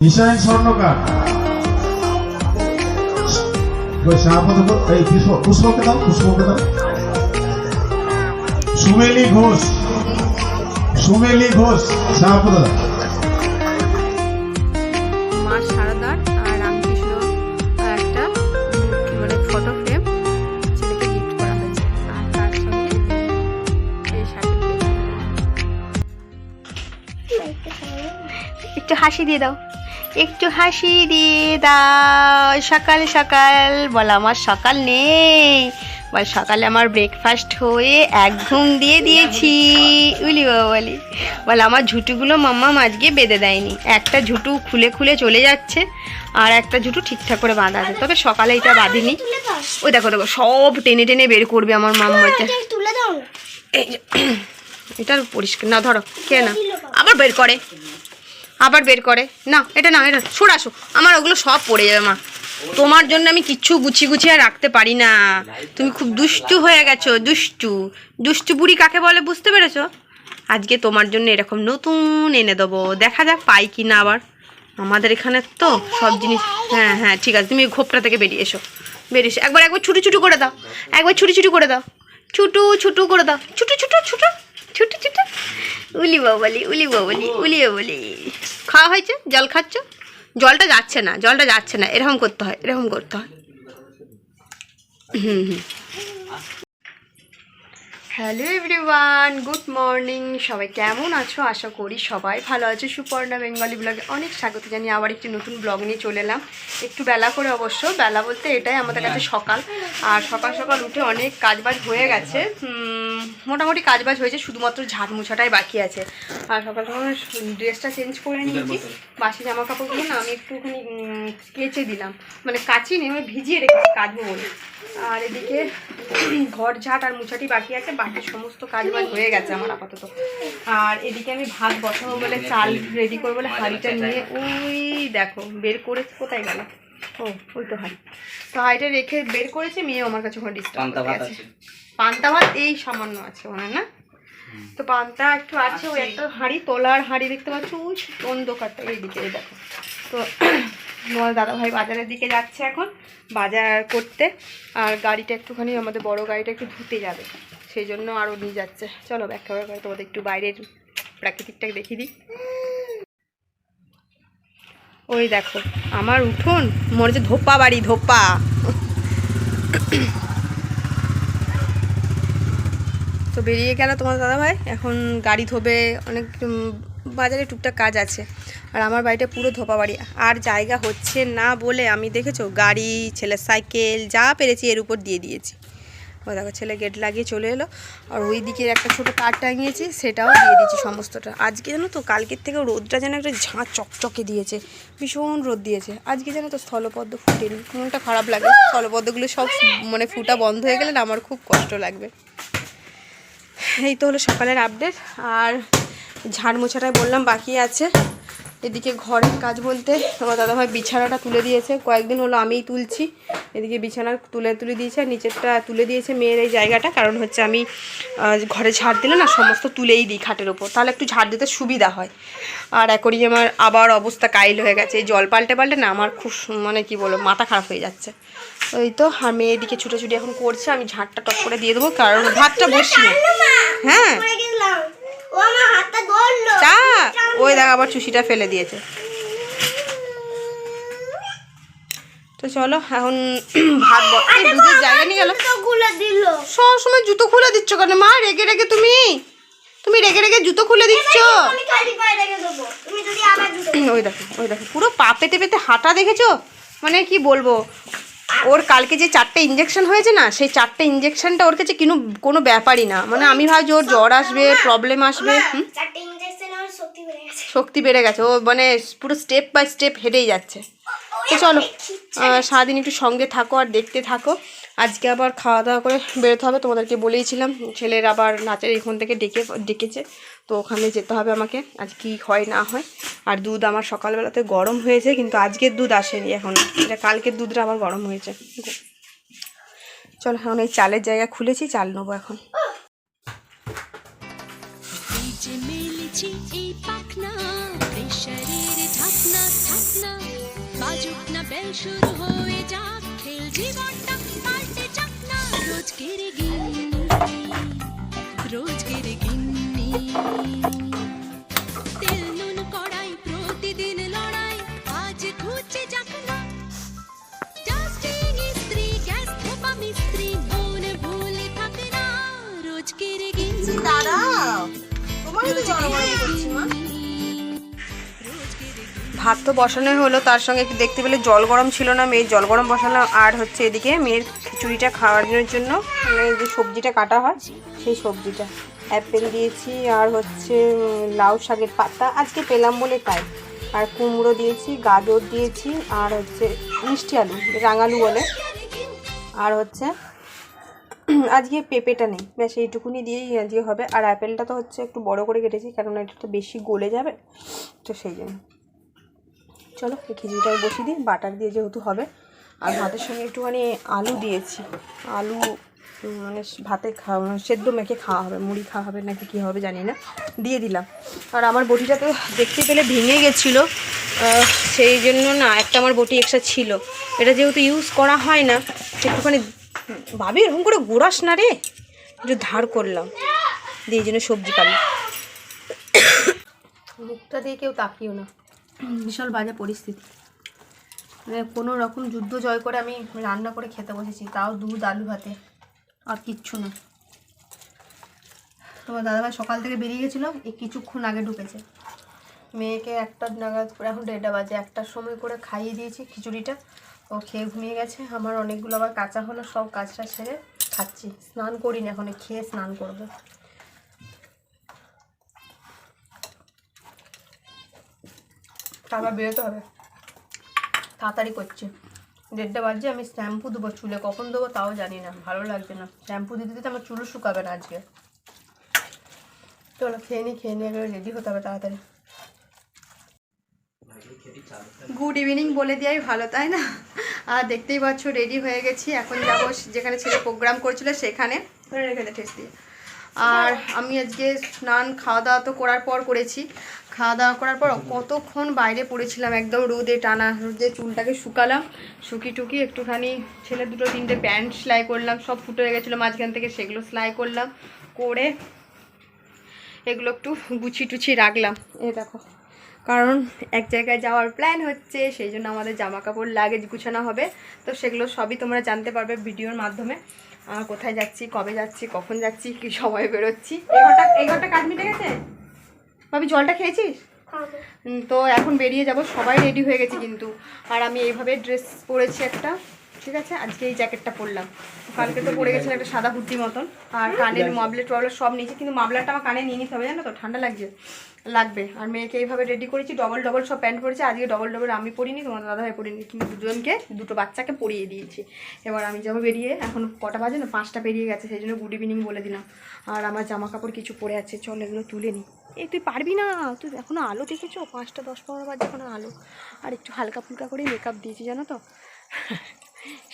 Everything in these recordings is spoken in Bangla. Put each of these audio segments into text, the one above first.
নিশাইন স্বর্ণকার। এই পুষ্প পুষ্পকে দাও পুষ্পকে দাও। সুমেলি ঘোষ। সুমেলি ঘোষ মা সারদার আর রামকৃষ্ণ আর একটা উম, মানে ফটো ফ্রেম ছেলেকে গিফট করা হয়েছে। আর তার সঙ্গে এই সার্টিফিকেট একটু হাসি দিয়ে দাও। একটু হাসি দিয়ে দাও। সকাল সকাল বল আমার সকাল নেই। বল সকালে আমার ব্রেকফাস্ট হয়ে এক ঘুম দিয়ে দিয়েছি। উলি বাবা বলি। বল আমার ঝুঁটুগুলো মাম্মা আজকে বেঁধে দেয়নি। একটা ঝুঁটু খুলে খুলে চলে যাচ্ছে আর একটা ঝুঁটু ঠিকঠাক করে বাঁধা আছে। তবে সকালে এটা বাঁধিনি। ওই দেখো দেখো সব টেনে টেনে বের করবে আমার মাম্মাটা যে, পরিষ্কার। না ধরো কে না আবার বের করে। আবার বের করে। না, এটা না, এটা সরাসো আমার ওগুলো সব পড়ে যাবে, মা। তোমার জন্য আমি কিচ্ছু গুছিয়ে গুছিয়ে আর রাখতে পারি না। তুমি খুব দুষ্টু হয়ে গেছো, দুষ্টু। দুষ্টু বুড়ি কাকে বলে বুঝতে পেরেছ? আজকে তোমার জন্য এরকম নতুন এনে দেবো। দেখা যাক পাই কি না আবার। আমাদের এখানে তো সব জিনিস হ্যাঁ হ্যাঁ ঠিক আছে। তুমি ঘোপটা থেকে বেরিয়ে এসো। বেরিয়ে এসো। একবার একবার ছুটু ছুটু করে দাও। একবার ছুটি ছুটি করে দাও। ছুটু ছুটু করে দাও। ছুটু ছুটু ছুটু। উলি বাবলি উলি বাবলি উলি বাবলি। খাওয়া হয়েছে? জল খাচ্ছ? জলটা যাচ্ছে না, জলটা যাচ্ছে না। এরকম করতে হয়, এরকম করতে হয়। হুম হুম। Hello everyone good morning. সবাই কেমন আছো? আশা করি সবাই ভালো আছো। সুপর্ণা বেঙ্গলি ব্লগে অনেক স্বাগত জানিয়ে আবার একটি নতুন ব্লগ নিয়ে চলে এলাম। একটু বেলা করে অবশ্য বেলা বলতে এটাই আমাদের কাছে সকাল। আর সকাল সকাল উঠে অনেক কাজবাজ হয়ে গেছে। মোটামুটি কাজবাজ হয়েছে শুধুমাত্র ঝাড় মোছাটাই বাকি আছে। আর সকাল সকাল ড্রেসটা চেঞ্জ করে নিয়েছি বাসি জামা কাপড়গুলো না আমি একটুখানি কেচে দিলাম। মানে কাচি নিয়ে আমি ভিজিয়ে রেখেছি কাচবো বলে। আর এদিকে ঘর ঝাঁট আর মুছাটি বাকি আছে বাকি সমস্ত কাজ বাজ হয়ে গেছে আমার আপাতত। আর এদিকে আমি ভাত বসাবো বলে চাল রেডি করব বলে হাঁড়িটা নিয়ে ওই দেখো বের করে কোথায় গেল? ও ওই তো হাঁড়ি। তো হাঁড়িটা রেখে বের করেছে মেয়ে আমার কাছে ওখানে ডিস্টার্ব পান্তা আছে। পান্তা ভাত এই সামান্য আছে ওনার না? তো পান্তা একটু আছে ওই একটা হাঁড়ি তোলার হাঁড়ি দেখতে পাচ্ছ? ওই অন্ধকারটা এইদিকে এই দেখো। তো তোমার দাদাভাই বাজারের দিকে যাচ্ছে এখন, বাজার করতে। আর গাড়িটা একটুখানি, আমাদের বড় গাড়িটা একটু ধুতে যাবে। সেই জন্য আরও নিয়ে যাচ্ছে। চলো ব্যাখ্যা করে তোমাদের একটু বাইরের প্রাকৃতিকটাকে দেখিয়ে দিই। ওই দেখো, আমার উঠোন, মনে হচ্ছে ধোপা বাড়ি, ধোপা। তো বেরিয়ে গেল তোমার দাদাভাই, এখন গাড়ি ধোবে, অনেক বাজারে টুকটাক কাজ আছে। আর আমার বাড়িটা পুরো ধোপা বাড়ি আর জায়গা হচ্ছে না বলে আমি দেখেছ? গাড়ি, ছেলের সাইকেল, যা পেরেছি এর উপর দিয়ে দিয়েছি। ও দেখো, ছেলে গেট লাগিয়ে চলে এলো। আর ওই দিকের একটা ছোটো তার টাঙিয়েছি, সেটাও দিয়ে দিয়েছি সমস্তটা। আজকে জানো তো, কালকের থেকে রোদটা যেন একটা ঝাঁ চকচকে দিয়েছে। ভীষণ রোদ দিয়েছে। আজকে যেন তো, স্থলপদ্ম ফুটেনি। মনটা খারাপ লাগে। স্থলপদ্মগুলো সব মানে ফুটা বন্ধ হয়ে গেলে আমার খুব কষ্ট লাগবে। এই তো হলো সকালের আপডেট আর ঝাড় মোছাটাই বললাম, বাকি আছে। এদিকে ঘরের কাজ বলতে আমার দাদাভাই বিছানাটা তুলে দিয়েছে। কয়েকদিন হলো আমিই তুলছি। এদিকে বিছানা তুলে তুলে দিয়েছে আর নিচেরটা তুলে দিয়েছে মেয়ের এই জায়গাটা। কারণ হচ্ছে আমি ঘরে ঝাড় দিলে না সমস্ত তুলেই দিই খাটের ওপর। তাহলে একটু ঝাড় দিতে সুবিধা হয়। আর একই আমার আবার অবস্থা কাইল হয়ে গেছে। এই জল পাল্টে পাল্টে না আমার খুব মানে কি বলব, মাথা খারাপ হয়ে যাচ্ছে। ওই তো, আর মেয়ে এদিকে ছুটোছুটি এখন করছে। আমি ঝাড়টা টপ করে দিয়ে দেবো, কারণ ভাতটা বসিয়ে হ্যাঁ। চা ওই দেখ আবার চুষিটা ফেলে দিয়েছে। তো চলো এখন ভাত দুধের জায়গা নিয়ে গেল। তো গুলো দিল। সব সময় জুতো খুলে দিচ্ছ কেন? মা রেগে রেগে তুমি। তুমি রেগে রেগে জুতো খুলে দিচ্ছ। ওই দেখো ওই দেখো পুরো পা পেতে পেতে হাঁটা দেখেছ? মানে কি বলব? ওর কালকে যে চারটে ইঞ্জেকশন হয়েছে না সেই চারটে ইঞ্জেকশনটা ওর কাছে কিনো কোনো ব্যাপারই না। মানে আমি ভাবছি ওর জ্বর আসবে প্রবলেম আসবে শক্তি বেড়ে গেছে। ও মানে পুরো স্টেপ বাই স্টেপ হেঁটেই যাচ্ছে। তো চলো সারাদিন একটু সঙ্গে থাকো আর দেখতে থাকো। আজকে আবার খাওয়া দাওয়া করে বেরোতে হবে তোমাদেরকে বলেইছিলাম। ছেলের আবার নাচের এখান থেকে ডেকে ডেকেছে। তো ওখানে যেতে হবে আমাকে। আজ কি হয়, না হয়। আর দুধ আমার সকালবেলাতে গরম হয়েছে, কিন্তু আজকের দুধ আসেনি এখন। এটা কালকের দুধটা আবার গরম হয়েছে। চলো, এখন এই চালের জায়গা খুলেছি, চাল নেব এখন। গিন্নি রোজকের গিন্নি তেল নুন কড়াই প্রতিদিন লড়াই। আজ ঘুচে যাক না। ডাস্টিং ইস্ত্রি গ্যাস ধোপা মিস্ত্রি মন ভুলে থাকে না। রোজকের গিন্নি। দাঁড়াও তোমারই তো জল করছি মা। ভাত তো বসানোই হলো তার সঙ্গে একটু দেখতে পেলে জল গরম ছিল না মেয়ের। জল গরম বসালাম আর হচ্ছে এদিকে মেয়ের খিচুড়িটা খাওয়ানোর জন্য মানে যে সবজিটা কাটা হয় সেই সবজিটা। অ্যাপেল দিয়েছি, আর হচ্ছে লাউ শাকের পাতা। আজকে পেলাম বলে তাই। আর কুমড়ো দিয়েছি, গাজর দিয়েছি, আর হচ্ছে মিষ্টি আলু, রাঙালু বলে। আর হচ্ছে, আজকে পেঁপেটা নেই। ব্যাস, এইটুকুনি দিয়েই আজকে হবে। আর অ্যাপেলটা তো হচ্ছে একটু বড় করে কেটেছি কারণ এটা তো বেশি গলে যাবে। তো সেই জন্য। চলো খিচুড়িটা বসিয়ে দিই। বাটার দিয়ে যেহেতু হবে। আর ভাতের সঙ্গে একটুখানি আলু দিয়েছি। আলু মানে ভাতে খাওয়া মানে সেদ্ধ মেখে খাওয়া হবে, মুড়ি খাওয়া হবে নাকি কী হবে জানি না, দিয়ে দিলাম। আর আমার বটিটা তো দেখতে পেলে ভেঙে গেছিল সেই জন্য না একটা আমার বটি এক্সট্রা ছিল। এটা যেহেতু ইউজ করা হয় না, একটুখানি ভাবি, এরকম করে গোড়াস না রে। একটু ধার করলাম, দিয়ে জন্য সবজি কালি মুখটা দিয়ে কেউ তাকিও না। বিশাল বাজে পরিস্থিতি। মানে কোনো রকম যুদ্ধ জয় করে আমি রান্না করে খেতে বসেছি, তাও দুধ, আলু ভাতে। আর কিচ্ছু না। তোমার দাদাভাই সকাল থেকে বেরিয়ে গেছিল এই কিছুক্ষণ আগে ঢুকেছে। মেয়েকে একটা নাগাদ এখন দেড়টা বাজে, একটার সময় করে খাইয়ে দিয়েছি খিচুড়িটা। ও খেয়ে ঘুমিয়ে গেছে, আমার অনেকগুলো আবার কাঁচা হলো, সব কাজটা সেরে খাচ্ছি। স্নান করিনি এখন খেয়ে স্নান করব। তারপর বেরোতে হবে। তাড়াতাড়ি করছে। দেড়টা বাজছে আমি শ্যাম্পু দেবো চুলে। কখন দেবো তাও জানি না, ভালো লাগছে না। শ্যাম্পু দিতে দিতে আমার চুলও শুকাবে না আজকে। চলো, খেয়ে নিই খেয়ে নিয়ে একেবারে রেডি হতে হবে তাড়াতাড়ি। গুড ইভিনিং বলে দেওয়াই ভালো, তাই না? আর দেখতেই পাচ্ছ রেডি হয়ে গেছি। এখন যাব যেখানে ছেলে প্রোগ্রাম করছিল, সেখানে। রেখে দিয়ে। আর আমি আজকে স্নান খাওয়া দাওয়া তো করার পর করেছি। খাওয়া দাওয়া করার পর কতক্ষণ বাইরে পড়েছিলাম, একদম রোদে টানা রোদে চুলটাকে শুকালাম শুকি টুকি একটুখানি ছেলে দুটো তিনটে প্যান্ট সেলাই করলাম, সব ফুটে হয়ে গেছিল মাঝখান থেকে, সেগুলো সেলাই করলাম, করে এগুলো একটু গুছিয়ে টুছিয়ে রাখলাম। এ দেখো, কারণ এক জায়গায় যাওয়ার প্ল্যান হচ্ছে, সেই জন্য আমাদের জামা কাপড় লাগেজ গুছানো হবে। তো সেগুলো সবই তোমরা জানতে পারবে ভিডিওর মাধ্যমে আর কোথায় যাচ্ছি, কবে যাচ্ছি, কখন যাচ্ছি, কি সময় বেরোচ্ছি। এই ঘরটা এই ঘরটা কাজ মিটে গেছে? ভাবি জলটা খেয়েছিস? তো এখন বেরিয়ে যাব সবাই রেডি হয়ে গেছে কিন্তু। আর আমি এইভাবে ড্রেস পরেছি একটা। ঠিক আছে? আজকে এই জ্যাকেটটা পরলাম। কালকে তো পরে গেছিলাম একটা সাদা কুর্তি মতন। আর কানের মাবলেট টবলেট সব নিয়েছি কিন্তু মাবলারটা আমার কানে নিয়ে নিতে হবে জানো তো? ঠান্ডা লাগছে লাগবে। আর মেয়েকে এইভাবে রেডি করেছি ডবল ডবল সব প্যান্ট পরেছি। আজকে ডবল ডবল আমি পরিনি তোমার দাদাভাই পরিনি কিন্তু দুজনকে দুটো বাচ্চাকে পরিয়ে দিয়েছি। এবার আমি যাব বেরিয়ে এখন কটা বাজে না? পাঁচটা পেরিয়ে গেছে সেই জন্য গুড ইভিনিং বলে দিলাম। আর আমার জামা কাপড় কিছু পরে আছে চল এগুলো তুলে নিই এই তুই পারবি না? তুই এখনও আলো দেখেছ? পাঁচটা দশ পনেরো বাজে এখনও আলো। আর একটু হালকা ফুলকা করে মেকআপ দিয়েছি জানো তো?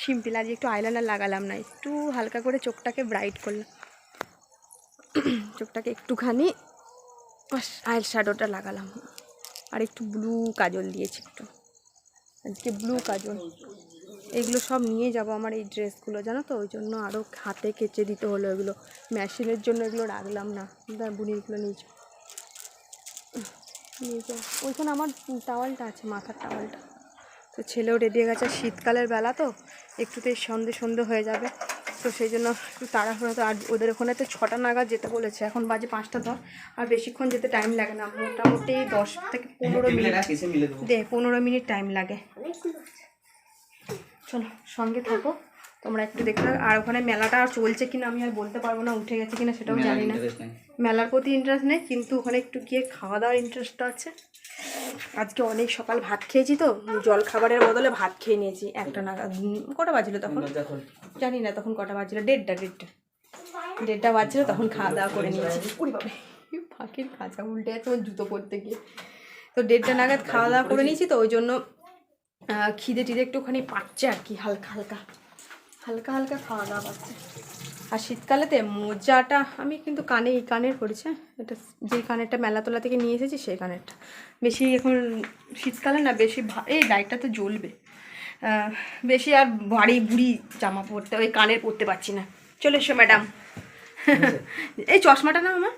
সিম্পল, আজকে একটু আইলাইনার লাগালাম না, একটু হালকা করে চোখটাকে ব্রাইট করলাম। চোখটাকে একটুখানি আইল শ্যাডোটা লাগালাম। আর একটু ব্লু কাজল দিয়েছি একটু। আজকে ব্লু কাজল। এগুলো সব নিয়ে যাব আমার এই ড্রেসগুলো জানো তো? ওই জন্য আরও হাতে কেচে দিতে হলো এগুলো। মেশিনের জন্য এগুলো রাখলাম না। বুনিগুলো নিয়ে যাও। নিয়ে যাও। ওইখানে আমার টাওয়ালটা আছে, মাথার টাওয়ালটা তো ছেলেও রেডি হয়ে গেছে। শীতকালের বেলা তো একটুতেই সন্ধে সন্ধে হয়ে যাবে। তো সেই জন্য একটু তাড়াহুড়ো তো আর ওদের ওখানে তো ছটা নাগাদ যেতে বলেছে। এখন বাজে পাঁচটা দশ আর বেশিক্ষণ যেতে টাইম লাগে না। মোটামুটি দশ থেকে পনেরো মিনিট দে পনেরো মিনিট টাইম লাগে। চলো সঙ্গে থাকো। তোমরা একটু দেখতে। আর ওখানে মেলাটা আর চলছে কিনা আমি আর বলতে পারব না উঠে গেছে কিনা সেটাও জানি না। মেলার প্রতি ইন্টারেস্ট নেই কিন্তু ওখানে একটু গিয়ে খাওয়া দাওয়ার ইন্টারেস্টটা আছে। আজকে অনেক সকাল ভাত খেয়েছি তো জল খাবারের বদলে ভাত খেয়ে নিয়েছি। একটা নাগাদ কটা বাজলো তখন? জানি না তখন কটা বাজলো দেড়টা দেড়টা। দেড়টা বাজছিল তখন খাওয়া দাওয়া করে নিয়েছি। ফাঁকির খাঁচা উল্টে যাচ্ছে আমার জুতো পরতে গিয়ে। তো দেড়টা নাগাদ খাওয়া দাওয়া করে নিয়েছি তো ওই জন্য খিদে টিদে একটুখানি পাচ্ছে আর কি হালকা হালকা। হালকা হালকা খাওয়া দাওয়া পাচ্ছে। আর শীতকালেতে মোজাটা আমি কিন্তু কানে, এই কানের করেছি হ্যাঁ? এটা যেই কানেরটা মেলাতলা থেকে নিয়ে এসেছি, সেই কানেরটা। বেশি এখন শীতকালে না, বেশি এই লাইটটা তো জ্বলবে। বেশি আর বাড়ি বুড়ি জামা পরতে, ওই কানের পরতে পারছি না। চলে এসো, ম্যাডাম। এই চশমাটা না আমার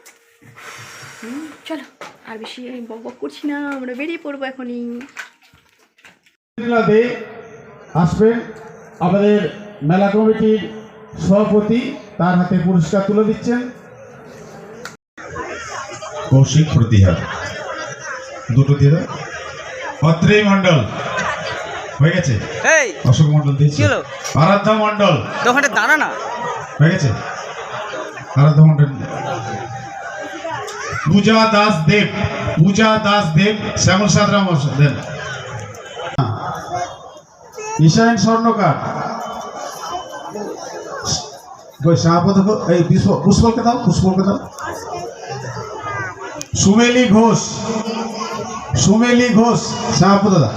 চলো। আর বেশি আমি বক বক করছি না, আমরা বেরিয়ে পড়ব এখনই। আসবেন আমাদের মেলা কমিটির সভাপতি তার হাতে পুরস্কার তুলে দিচ্ছেন। কৌশিক প্রতিহার দুটো দিয়ে দাও। মন্ডল হয়ে গেছে? এই। অশোক মন্ডল দিয়েছি? আরাধ্যা মন্ডল দোকানটা দাঁড়া না। হয়ে গেছে? আরাধ্যা মন্ডল পূজা দাস দেব। পূজা দাস দেব শ্যামল সাদরাম দেন। ঈশায়ন স্বর্ণকার। সভাপতি এই পুষ্প পুষ্পলকে দাও পুষ্পলকে দাও। সুমেলি ঘোষ সুমেলি ঘোষ সভাপতি দাও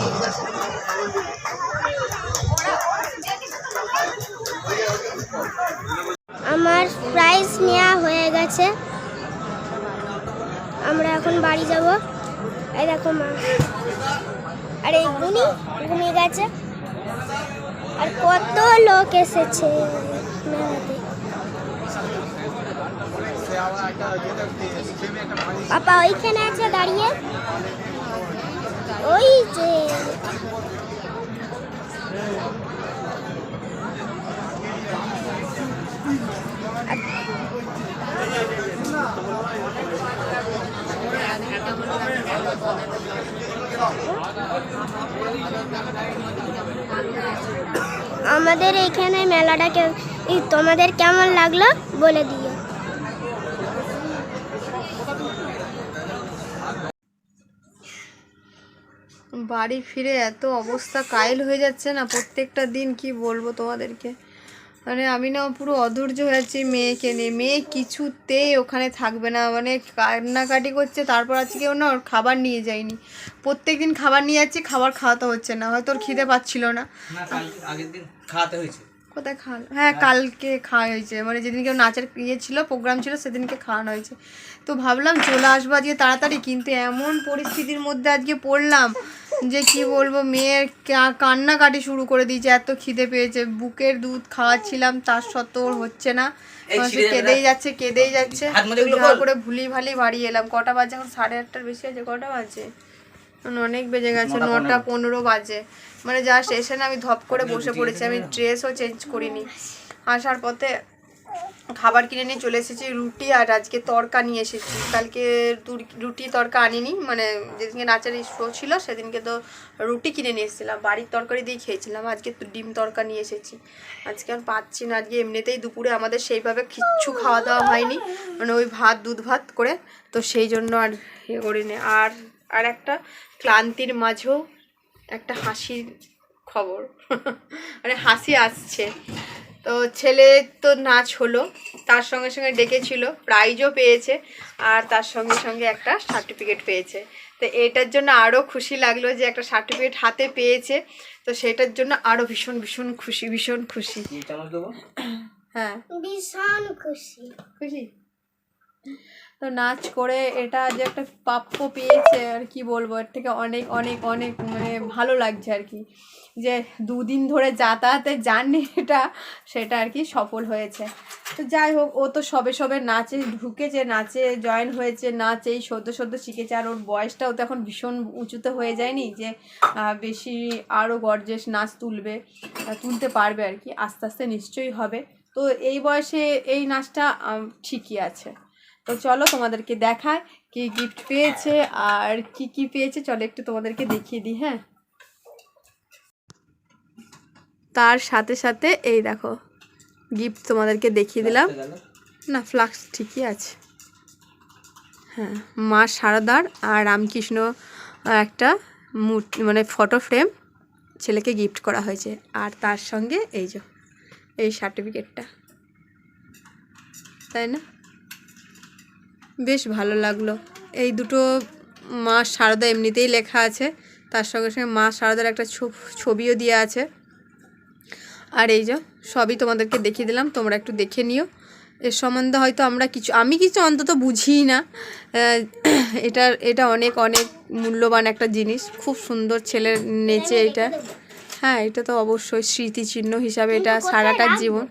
আমার প্রাইজ নেওয়া হয়ে গেছে। আমরা এখন বাড়ি যাব। এই দেখো মা। আর এই গুনি ঘুমিয়ে গেছে। আর কত লোক এসেছে। পাপা ওইখানে আছে দাঁড়িয়ে ওই যে আমাদের এইখানে মেলাটা কে- এই তোমাদের কেমন লাগল? বলে দিও। বাড়ি ফিরে এত অবস্থা কাইল হয়ে যাচ্ছে না প্রত্যেকটা দিন, কি বলব তোমাদেরকে? মানে আমি না পুরো অধৈর্য হয়ে যাচ্ছি মেয়েকে নিয়ে। মেয়ে কিছুতেই ওখানে থাকবে না। মানে কান্নাকাটি করছে, তারপর আজকে না ওর খাবার নিয়ে যায়নি। প্রত্যেক দিন খাবার নিয়ে যাচ্ছি, খাবার খাওয়াতে হচ্ছে না। হয়তো ওর খিদে পাচ্ছিল না। খাওয়াতে হয়েছে। কোথায় খাওয়ানো? হ্যাঁ কালকে খাওয়া হয়েছে। মানে যেদিনকে নাচের ইয়ে ছিল প্রোগ্রাম ছিল সেদিনকে খাওয়ানো হয়েছে। তো ভাবলাম চলে আসব আজকে তাড়াতাড়ি কিন্তু এমন পরিস্থিতির মধ্যে আজকে পড়লাম যে কি বলব মেয়ের কান্নাকাটি শুরু করে দিয়েছে এত খিদে পেয়েছে। বুকের দুধ খাওয়াচ্ছিলাম তার সত্ত্বেও হচ্ছে না। মানে কেঁদেই যাচ্ছে কেঁদেই যাচ্ছে। করে ভুলি ভালি বাড়ি এলাম। কটা বাজে এখন? সাড়ে আটটার বেশি আছে কটা বাজে? অনেক বেজে গেছে নটা পনেরো। বাজে। মানে যা স্টেশনে আমি ধপ করে বসে পড়েছি আমি ড্রেসও চেঞ্জ করিনি। আসার পথে খাবার কিনে নিয়ে চলে এসেছি রুটি আর আজকে তরকা নিয়ে এসেছি। কালকে রুটি তরকা আনিনি মানে যেদিনকে নাচের শো ছিল সেদিনকে তো রুটি কিনে নিয়ে এসেছিলাম। বাড়ির তরকারি দিয়ে খেয়েছিলাম আজকে ডিম তরকা নিয়ে এসেছি। আজকে আর পাচ্ছি না আজকে এমনিতেই দুপুরে আমাদের সেইভাবে কিচ্ছু খাওয়া দাওয়া হয়নি। মানে ওই ভাত দুধ ভাত করে তো সেই জন্য আর ইয়ে করিনি। আর আর একটা ক্লান্তির মাঝেও একটা হাসির খবর। মানে হাসি আসছে। তো ছেলে তো নাচ হলো তার সঙ্গে সঙ্গে ডেকেছিল প্রাইজও পেয়েছে আর তার সঙ্গে সঙ্গে একটা সার্টিফিকেট পেয়েছে। তো এটার জন্য আরও খুশি লাগল যে একটা সার্টিফিকেট হাতে পেয়েছে তো সেটার জন্য আরও ভীষণ ভীষণ খুশি ভীষণ খুশি। হ্যাঁ। ভীষণ খুশি। খুশি? তো নাচ করে এটা যে একটা প্রাপ্য পেয়েছে আর কি বলব, এর থেকে অনেক অনেক অনেক মানে ভালো লাগছে আর কি। যে দুদিন ধরে যাতায়াতের জার্নিটা সেটা আর কি সফল হয়েছে। তো যাই হোক, ও তো সবে সবে নাচে ঢুকেছে, নাচে জয়েন হয়েছে, নাচ এই সদ্য সদ্য শিখেছে। আর ওর বয়সটাও তো এখন ভীষণ উঁচুতে হয়ে যায়নি যে বেশি আরও গর্জেস নাচ তুলবে তুলতে পারবে আর কি। আস্তে আস্তে নিশ্চয়ই হবে। তো এই বয়সে এই নাচটা ঠিকই আছে। তো চলো তোমাদেরকে দেখায় কি গিফট পেয়েছে আর কি কি পেয়েছে। চলো একটু তোমাদেরকে দেখিয়ে দিই হ্যাঁ? তার সাথে সাথে এই দেখো গিফট তোমাদেরকে দেখিয়ে দিলাম। না ফ্লাক্স ঠিকই আছে। হ্যাঁ মা সারদার আর রামকৃষ্ণ একটা মূর্তি মানে ফটো ফ্রেম ছেলেকে গিফট করা হয়েছে। আর তার সঙ্গে এই যে এই সার্টিফিকেটটা তাই না? বেশ ভালো লাগল। এই দুটো মা সারদা এমনিতেই লেখা আছে। তার সঙ্গে সঙ্গে মা সারদার একটা ছ- ছবিও দেওয়া আছে। আর এই যে সবই তোমাদেরকে দেখিয়ে দিলাম তোমরা একটু দেখে নিও। এর সম্বন্ধে হয়তো আমরা কিছু আমি কিছু অন্তত বুঝিই না। এটা এটা অনেক অনেক মূল্যবান একটা জিনিস। খুব সুন্দর ছেলের নেচে এটা। হ্যাঁ এটা তো অবশ্যই স্মৃতিচিহ্ন হিসাবে এটা সারাটার জীবন।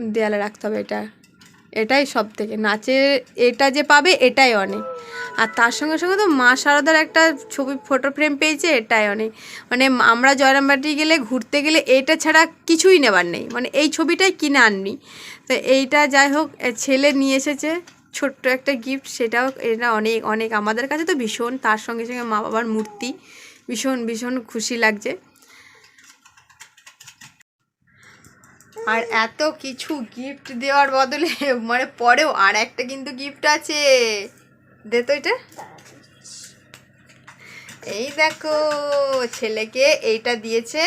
দেয়ালে রাখতে হবে এটা। এটাই সব থেকে নাচে এটা যে পাবে, এটাই অনেক। আর তার সঙ্গে সঙ্গে তো মা শারদার একটা ছবি ফটো ফ্রেম পেয়েছে, এটাই অনেক। মানে আমরা জয়রামবাটি গেলে, ঘুরতে গেলে এটা ছাড়া কিছুই নেবার নেই। মানে এই ছবিটাই কিনে আননি তো এইটা যাই হোক ছেলে নিয়ে এসেছে, ছোট্ট একটা গিফট সেটাও এটা অনেক অনেক। আমাদের কাছে তো ভীষণ, তার সঙ্গে সঙ্গে মা বাবার মূর্তি। ভীষণ ভীষণ খুশি লাগছে। আর এত কিছু গিফট দেওয়ার বদলে মানে পরেও আর একটা কিন্তু গিফট আছে। দে তো এটা। এই দেখো ছেলেকে এইটা দিয়েছে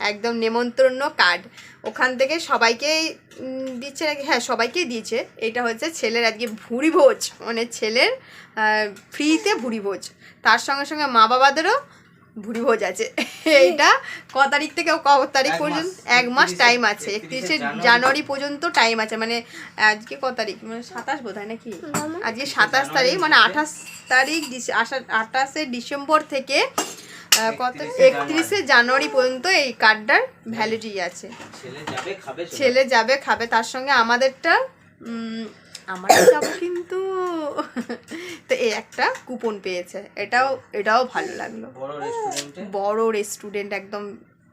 একদম নেমন্তন্ন কার্ড ওখান থেকে সবাইকেই উম, দিচ্ছে নাকি? হ্যাঁ সবাইকেই দিয়েছে। এটা হচ্ছে ছেলের আজকে ভুড়ি ভোজ মানে ছেলের ফ্রিতে ভুড়ি ভোজ। তার সঙ্গে সঙ্গে মা বাবাদেরও ভুড়ি ভোজ আছে এইটা ক তারিখ থেকে ক তারিখ পর্যন্ত? এক মাস টাইম আছে। একত্রিশে জানুয়ারি। পর্যন্ত টাইম আছে। মানে আজকে ক তারিখ? মানে সাতাশ বোধ হয় নাকি আজকে সাতাশ তারিখ মানে আঠাশ তারিখ আঠাশে ডিসেম্বর থেকে কত একত্রিশে জানুয়ারি। পর্যন্ত এই কার্ডটার ভ্যালিডিটি আছে। ছেলে যাবে খাবে চলে ছেলে যাবে খাবে। তার সঙ্গে আমাদেরটা আমরা যাব কিন্তু। তো এই একটা কুপন পেয়েছে। এটাও এটাও ভালো লাগল। বড় বড় রেস্টুরেন্ট একদম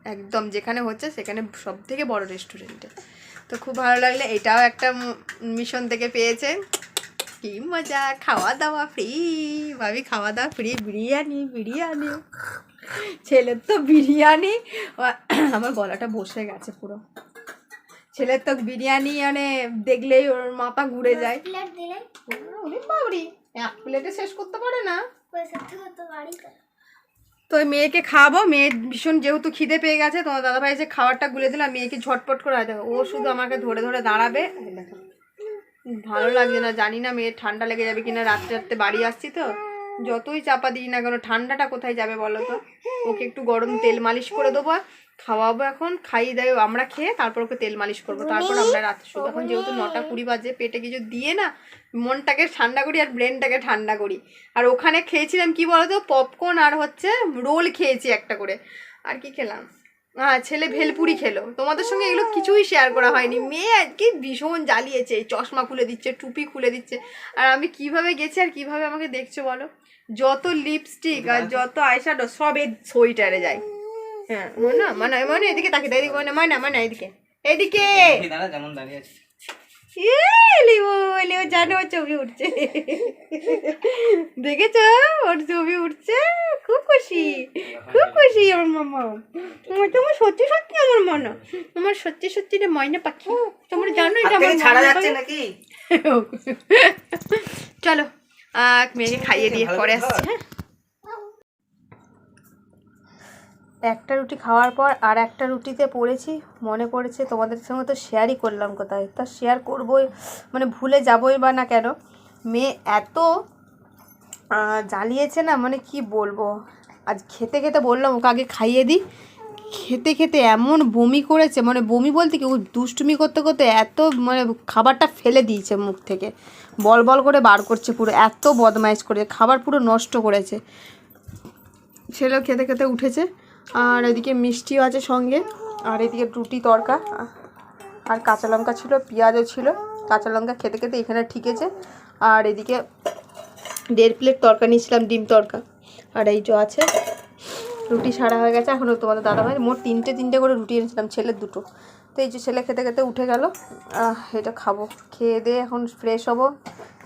একদম যেখানে হচ্ছে সেখানে সব থেকে বড় রেস্টুরেন্টে তো খুব ভালো লাগল। এটাও একটা মিশন থেকে পেয়েছে। কি মজা! খাওয়া দাওয়া ফ্রি ভাবি খাওয়া দাওয়া ফ্রি বিরিয়ানি বিরিয়ানি। ছেলের তো বিরিয়ানি। আমার গলাটা বসে গেছে পুরো। ছেলের তো বিরিয়ানি মানে দেখলেই ওর মাথা ঘুরে যায়। বাবরি এক প্লেটে শেষ করতে পারে না? তো মেয়েকে খাওয়াবো মেয়ে ভীষণ যেহেতু খিদে পেয়ে গেছে তোমার দাদাভাই যে খাবারটা গুলে দিলাম মেয়েকে ঝটপট করে আয় ও শুধু আমাকে ধরে ধরে দাঁড়াবে। ভালো লাগছে না জানি না মেয়ের ঠান্ডা লেগে যাবে কিনা রাত্রে রাত্রে বাড়ি আসছি তো। যতই চাপা দিই না কেন ঠান্ডাটা কোথায় যাবে বলো তো? ওকে একটু গরম তেল মালিশ করে দেবো খাওয়াবো এখন খাইয়ে দেয় আমরা খেয়ে তারপর ওকে তেল মালিশ করব। তারপর আমরা রাতে শুবো এখন যেহেতু নটা কুড়ি বাজে পেটে কিছু দিয়ে না মনটাকে ঠান্ডা করি আর ব্রেনটাকে ঠান্ডা করি। আর ওখানে খেয়েছিলাম কি বলতো পপকর্ন আর হচ্ছে রোল খেয়েছি একটা করে। আর কি খেলাম? হ্যাঁ ছেলে ভেলপুরি খেলো। তোমাদের সঙ্গে এগুলো কিছুই শেয়ার করা হয়নি। মেয়ে আজকে ভীষণ জ্বালিয়েছে চশমা খুলে দিচ্ছে টুপি খুলে দিচ্ছে। আর আমি কীভাবে গেছি আর কীভাবে আমাকে দেখছ বলো? যত লিপস্টিক আর যত আইশ্যাডো সব এই সোয়েটারে যায়। হ্যাঁ মনে মানে মানে এদিকে তাকে এদিকে মানে মানে মানে এদিকে। এদিকে! দাঁড়া যেমন দাঁড়িয়ে আছে। জানো ওর ছবি উঠছে। দেখেছ? ওর ছবি উঠছে। খুব খুশি খুব খুশি আমার মামা। তোমার সত্যি সত্যি আমার মনে। আমার সত্যি সত্যি ময়না পাখি। তোমরা জানো হাত এটা আমার ছাড়া যাচ্ছে নাকি? চলো। মেয়েকে খাইয়ে দিয়ে পরে করে আসছি হ্যাঁ। একটা রুটি খাওয়ার পর আর একটা রুটিতে পড়েছি মনে পড়েছে তোমাদের সঙ্গে তো শেয়ারই করলাম কোথায়। তা শেয়ার করবোই মানে ভুলে যাবোই বা না কেন? মেয়ে এত জ্বালিয়েছে না মানে কি বলব? আজ খেতে খেতে বললাম ওকে আগে খাইয়ে দিই। খেতে খেতে এমন বমি করেছে মানে বমি বলতে কি ও দুষ্টুমি করতে করতে এত মানে খাবারটা ফেলে দিয়েছে মুখ থেকে। বল বল করে বার করছে পুরো, এত বদমাইশ করে, খাবার পুরো নষ্ট করেছে। ছেলেও খেতে খেতে উঠেছে, আর এদিকে মিষ্টিও আছে সঙ্গে, আর এদিকে রুটি তরকা, আর কাঁচা লঙ্কা ছিল, পেঁয়াজও ছিল, কাঁচা লঙ্কা খেতে খেতে এখানে ঠিকেছে, আর এদিকে দেড় প্লেট তরকা নিয়েছিলাম, ডিম তরকা, আর এই যে আছে, রুটি সারা হয়ে গেছে এখনও তোমাদের দাদাভাই, মোট তিনটে তিনটে করে রুটি এনেছিলাম, ছেলের দুটো। তো এই যে ছেলে খেতে খেতে উঠে গেল। এটা খাব। খেয়ে দিয়ে এখন ফ্রেশ হব।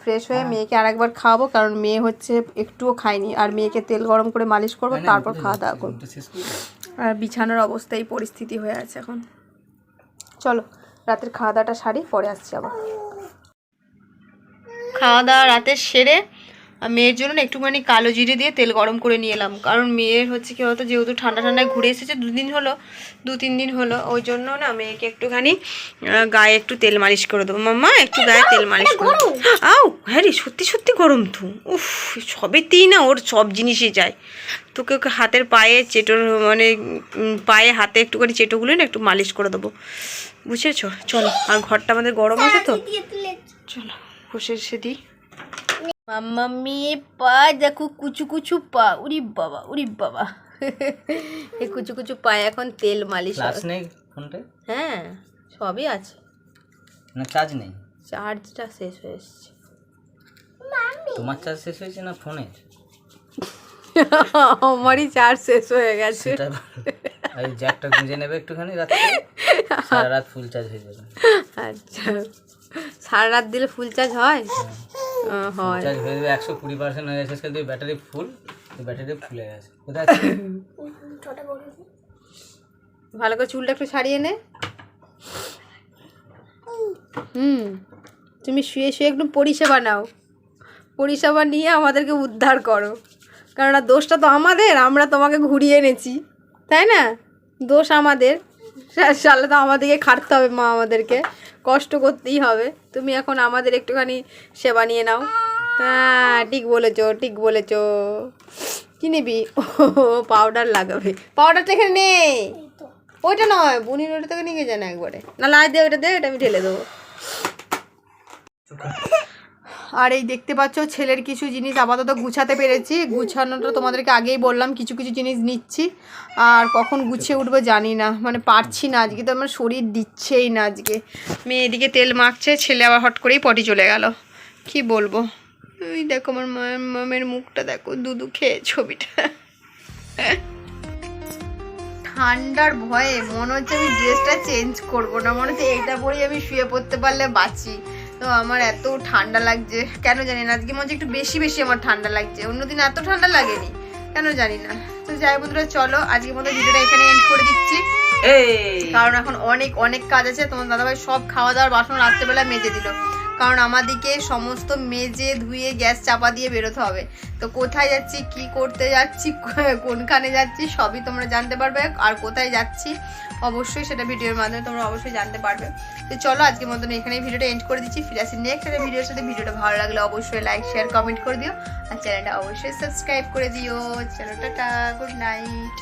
ফ্রেশ হয়ে মেয়েকে আরেকবার খাওয়াবো কারণ মেয়ে হচ্ছে একটুও খায়নি। আর মেয়েকে তেল গরম করে মালিশ করব তারপর খাওয়া দাওয়া করব। আর বিছানার অবস্থা এই পরিস্থিতি হয়ে আছে এখন। চলো রাতের খাওয়া দাওয়াটা সারি পরে আসছি আবার। খাওয়া দাওয়া রাতের সেরে মেয়ের জন্য না একটুখানি কালো জিরে দিয়ে তেল গরম করে নিয়ে এলাম। কারণ মেয়ের হচ্ছে কি বলতো যেহেতু ঠান্ডা ঠান্ডায় ঘুরে এসেছে দুদিন হলো দু তিন দিন হলো ওই জন্য না মেয়েকে একটুখানি গায়ে একটু তেল মালিশ করে দেবো। মাম্মা একটু গায়ে তেল মালিশ করে। দেবো। আও হ্যাঁ রে সত্যি সত্যি গরম তো। উফ সবেতেই না ওর সব জিনিসই যায়। তোকে ওকে হাতের পায়ে চেটোর মানে পায়ে হাতে একটুখানি চেটোগুলো না একটু মালিশ করে দেবো। বুঝেছ? চলো আর ঘরটা আমাদের গরম আছে তো? চলো বসে এসে দিই। মাম্মা মেয়ে পা দেখো কুচু কুচু পা উরি বাবা উরি বাবা এই কুচু কুচু পায়ে এখন তেল মালিশ নেই ফোনটা? হ্যাঁ সবই আছে। না চার্জ নেই? চার্জটা শেষ হয়ে এসছে। তোমার চার্জ শেষ হয়েছে না ফোনের? আমারই চার্জ শেষ হয়ে গেছে। ওই জ্যাকটা গুঁজে নেবে একটুখানি রাত্রে সারা রাত ফুল চার্জ হয়ে যাবে। আচ্ছা। সারা রাত দিলে ফুল চার্জ হয়? আহ, হয়। চার্জ হয়ে যাবে একশো কুড়ি পার্সেন্ট হয়ে গেছে। আজকাল তুই ব্যাটারি ফুল তুই ব্যাটারি ফুলে গেছে। কোথায় ভালো করে চুলটা একটু ছাড়িয়ে নে। হুম তুমি শুয়ে শুয়ে একটু পরিষেবা নাও। পরিষেবা নিয়ে আমাদেরকে উদ্ধার করো। কেননা দোষটা তো আমাদের আমরা তোমাকে ঘুরিয়ে এনেছি। তাই না? দোষ আমাদের। সালে তো আমাদেরকে খাটতে হবে মা আমাদেরকে। কষ্ট করতেই হবে। তুমি এখন আমাদের একটুখানি সেবা নিয়ে নাও। হ্যাঁ ঠিক বলেছ ঠিক বলেছ। কি নিবি? ও পাউডার লাগাবে। পাউডারটা এখানে নেই। ওইটা নয়, বুনির ওটা থেকে নিয়ে যান একবারে। না, লাই দে, ওইটা দে ওটা আমি ঢেলে দেবো। আর এই দেখতে পাচ্ছ ছেলের কিছু জিনিস আপাতত গুছাতে পেরেছি। গুছানোটা তোমাদেরকে আগেই বললাম, কিছু কিছু জিনিস নিচ্ছি। আর কখন গুছিয়ে উঠবো জানি না মানে পারছি না আজকে তো আমার শরীর দিচ্ছেই না আজকে। মেয়ে এদিকে তেল মাখছে, ছেলে আবার হট করেই পটি চলে গেল। কি বলব? ওই দেখো আমার মামের মুখটা দেখো দুধু খেয়ে ছবিটা। ঠান্ডার ভয়ে মনে হচ্ছে আমি ড্রেসটা চেঞ্জ করব না, মনে হচ্ছে এইটা পরেই আমি শুয়ে পড়তে পারলে বাঁচি। তো আমার এত ঠান্ডা লাগছে। কেন জানি না আজকে মনে একটু বেশি বেশি আমার ঠান্ডা লাগছে। অন্যদিন এত ঠান্ডা লাগেনি কেন জানি না। তো যাই বন্ধুরা চলো আজকে মতো ভিডিওটা এখানে এন্ড করে দিচ্ছি। কারণ এখন অনেক অনেক কাজ আছে। তোমার দাদাভাই সব খাওয়া দাওয়ার বাসন রাত্রেবেলা মেজে দিল। কারণ আমাদিকে সমস্ত মেজে ধুয়ে গ্যাস চাপা দিয়ে বেরোতে হবে। তো কোথায় যাচ্ছি, কি করতে যাচ্ছি, কোনখানে যাচ্ছি, সবই তোমরা জানতে পারবে। আর কোথায় যাচ্ছি, অবশ্যই সেটা ভিডিওর মাধ্যমে তোমরা অবশ্যই জানতে পারবে। তো চলো আজকের মতন এখানে ভিডিওটা এন্ড করে দিচ্ছি। ফিরে আসি নেক্সট একটা ভিডিওর সাথে। ভিডিওটা ভালো লাগলে অবশ্যই লাইক শেয়ার কমেন্ট করে দিও। আর চ্যানেলটা অবশ্যই সাবস্ক্রাইব করে দিও। Tata good night